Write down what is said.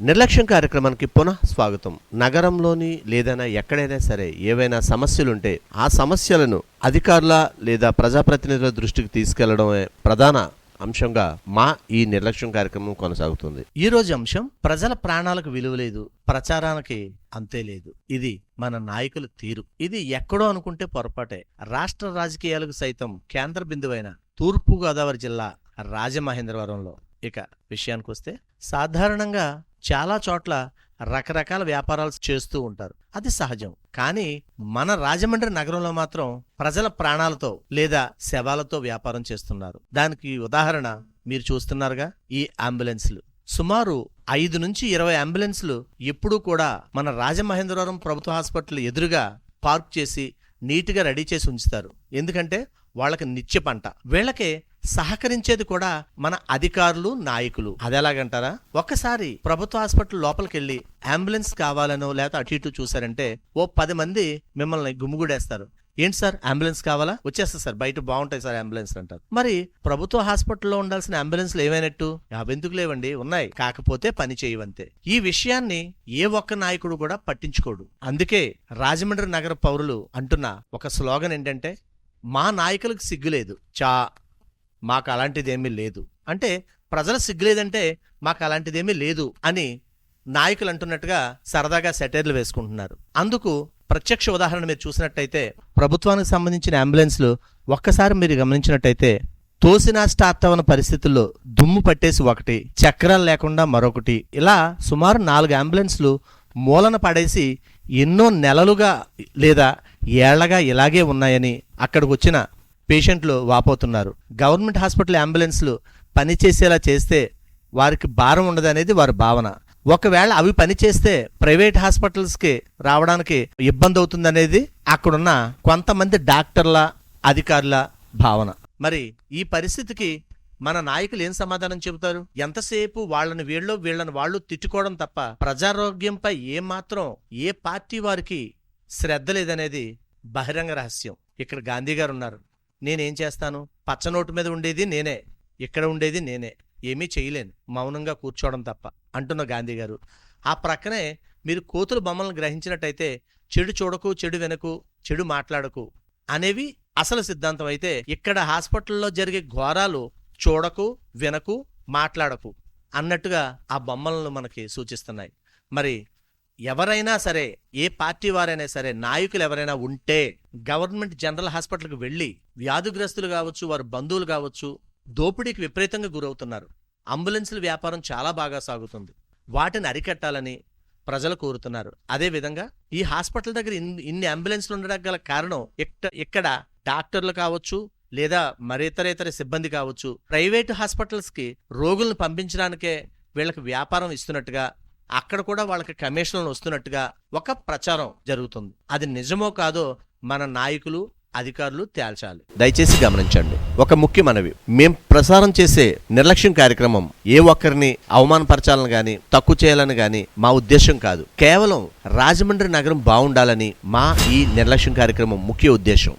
నిర్లక్ష్యం కార్యక్రమానికి పునః స్వాగతం. నగరంలోని లేదైనా ఎక్కడైనా సరే ఏవైనా సమస్యలుంటే ఆ సమస్యలను అధికారుల లేదా ప్రజాప్రతినిధుల దృష్టికి తీసుకెళ్ళడమే ప్రధాన అంశంగా మా ఈ నిర్లక్ష్యం కార్యక్రమం కొనసాగుతుంది. ఈ రోజు అంశం ప్రజల ప్రాణాలకు విలువ లేదు ప్రచారానికి అంతే లేదు. ఇది మన నాయకుల తీరు. ఇది ఎక్కడో అనుకుంటే పొరపాటే. రాష్ట్ర రాజకీయాలకు సైతం కేంద్ర బిందువైన తూర్పు గోదావరి జిల్లా రాజమహేంద్రవరంలో. ఇక విషయానికి వస్తే సాధారణంగా చాలా చోట్ల రకరకాల వ్యాపారాలు చేస్తూ ఉంటారు. అది సహజం. కానీ మన రాజమండ్రి నగరంలో మాత్రం ప్రజల ప్రాణాలతో లేదా శవాలతో వ్యాపారం చేస్తున్నారు. దానికి ఉదాహరణ మీరు చూస్తున్నారుగా ఈ అంబులెన్స్లు. సుమారు ఐదు నుంచి ఇరవై అంబులెన్స్లు ఎప్పుడూ కూడా మన రాజమహేంద్రవరం ప్రభుత్వ హాస్పిటల్ ఎదురుగా పార్క్ చేసి నీట్గా రెడీ చేసి ఉంచుతారు. ఎందుకంటే వాళ్ళకి నిత్య పంట. వీళ్ళకే సహకరించేది కూడా మన అధికారులు నాయకులు. అదెలాగంటారా ఒక్కసారి ప్రభుత్వ హాస్పిటల్ లోపలికెళ్ళి అంబులెన్స్ కావాలనో లేకపోతే అటు ఇటు చూసారంటే ఓ పది మంది మిమ్మల్ని గుమ్ముగుడేస్తారు ఏంటి సార్? అంబులెన్స్ కావాలా? వచ్చేస్తా సార్. బయట బాగుంటాయి సార్ అంబులెన్స్ అంటారు. మరి ప్రభుత్వ హాస్పిటల్లో ఉండాల్సిన అంబులెన్స్లు ఏమైనట్టు అవెందుకు లేవండి? ఉన్నాయి. కాకపోతే పని చేయవంతే ఈ విషయాన్ని ఏ ఒక్క నాయకుడు కూడా పట్టించుకోడు. అందుకే రాజమండ్రి నగర పౌరులు అంటున్న ఒక స్లోగన్ ఏంటంటే మా నాయకులకు సిగ్గులేదు. చా మాకు అలాంటిదేమీ లేదు. అంటే ప్రజల సిగ్గులేదంటే మాకు అలాంటిదేమీ లేదు అని నాయకులు అంటున్నట్టుగా సరదాగా సెటైర్లు వేసుకుంటున్నారు. అందుకు ప్రత్యక్ష ఉదాహరణ మీరు చూసినట్టయితే ప్రభుత్వానికి సంబంధించిన అంబులెన్స్లు ఒక్కసారి మీరు గమనించినట్టయితే తోసినా స్టార్ట్ అవ్వని పరిస్థితుల్లో దుమ్ము పట్టేసి ఒకటి చక్రాలు లేకుండా మరొకటి ఇలా సుమారు నాలుగు అంబులెన్స్లు మూలన పడేసి ఎన్నో నెలలుగా లేదా ఏళ్ళగా ఇలాగే ఉన్నాయని అక్కడికి వచ్చిన పేషెంట్లు వాపోతున్నారు. గవర్నమెంట్ హాస్పిటల్ అంబులెన్స్లు పనిచేసేలా చేస్తే వారికి భారం ఉండదనేది వారి భావన. ఒకవేళ అవి పనిచేస్తే ప్రైవేట్ హాస్పిటల్స్కి రావడానికి ఇబ్బంది అవుతుందనేది అక్కడున్న కొంతమంది డాక్టర్ల అధికారుల భావన. మరి ఈ పరిస్థితికి మన నాయకులు ఏం సమాధానం చెబుతారు? ఎంతసేపు వాళ్ళని వీళ్ళు వీళ్ళని వాళ్ళు తిట్టుకోవడం తప్ప ప్రజారోగ్యంపై ఏమాత్రం ఏ పార్టీ వారికి శ్రద్ధ లేదనేది బహిరంగ రహస్యం. ఇక్కడ గాంధీ గారు ఉన్నారు. నేనేం చేస్తాను? పచ్చనోటు మీద ఉండేది నేనే. ఇక్కడ ఉండేది నేనే. ఏమీ చేయలేను. మౌనంగా కూర్చోవడం తప్ప అంటున్న గాంధీ గారు. ఆ ప్రక్కనే మీరు కోతుల బొమ్మలను గ్రహించినట్టయితే చెడు చూడకు చెడు వెనకు చెడు మాట్లాడకు అనేవి అసలు సిద్ధాంతం అయితే ఇక్కడ హాస్పిటల్లో జరిగే ఘోరాలు చూడకు వినకు మాట్లాడకు అన్నట్టుగా ఆ బొమ్మలను మనకి సూచిస్తున్నాయి. మరి ఎవరైనా సరే ఏ పార్టీ వారైనా సరే నాయకులు ఎవరైనా ఉంటే గవర్నమెంట్ జనరల్ హాస్పిటల్కి వెళ్ళి వ్యాధిగ్రస్తులు కావచ్చు వారు బంధువులు కావచ్చు దోపిడీకి విపరీతంగా గురవుతున్నారు. అంబులెన్సుల వ్యాపారం చాలా బాగా సాగుతుంది. వాటిని అరికట్టాలని ప్రజలు కోరుతున్నారు. అదేవిధంగా ఈ హాస్పిటల్ దగ్గర ఇన్ని ఇన్ని అంబులెన్స్లు ఉండడానికి గల కారణం ఇక్క ఇక్కడ డాక్టర్లు కావచ్చు లేదా మరితర ఇతర సిబ్బంది కావచ్చు ప్రైవేటు హాస్పిటల్స్కి రోగులను పంపించడానికే వీళ్ళకి వ్యాపారం ఇస్తున్నట్టుగా అక్కడ కూడా వాళ్ళకి కమిషన్లు వస్తున్నట్టుగా ఒక ప్రచారం జరుగుతుంది. అది నిజమో కాదో మన నాయకులు అధికారులు తేల్చాలి. దయచేసి గమనించండి. ఒక ముఖ్య మనవి మేం ప్రసారం చేసే నిర్లక్ష్యం కార్యక్రమం ఏ ఒక్కరిని అవమానపరచాలని గాని తక్కువ చేయాలని గాని మా ఉద్దేశం కాదు. కేవలం రాజమండ్రి నగరం బాగుండాలని మా ఈ నిర్లక్ష్యం కార్యక్రమం ముఖ్య ఉద్దేశం.